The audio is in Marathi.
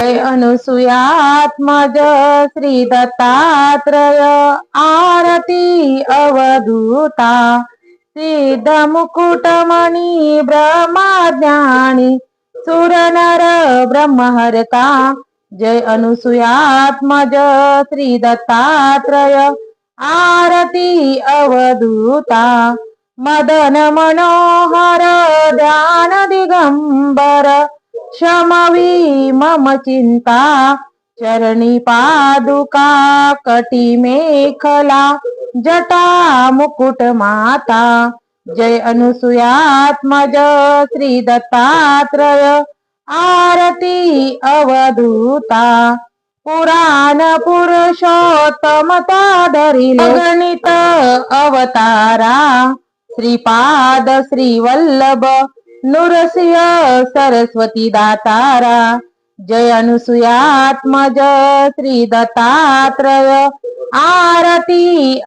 जय अनुसुयात्मज श्री दत्तात्रय आरती अवधूता. सिद्ध मुकुटमणि ब्रह्मज्ञानी सुरनर ब्रह्महरता. जय अनुसुयात्मज श्री दत्तात्रय आरती अवधूता. मदन मनोहर ध्यान दिगंबर क्षमवी मम चिंता चरणी पादुका कटी मेखला जटा मुकुट माता जय अनुसुयात्मज श्री दत्तात्रय आरती अवधूता पुराण पुरुषोत्तमता धरिल गणित अवतारा श्रीपाद श्रीवल्लभ नृसिंह सरस्वती दातारा। जय अनुसुयात्मज श्री दत्तात्रय। आरती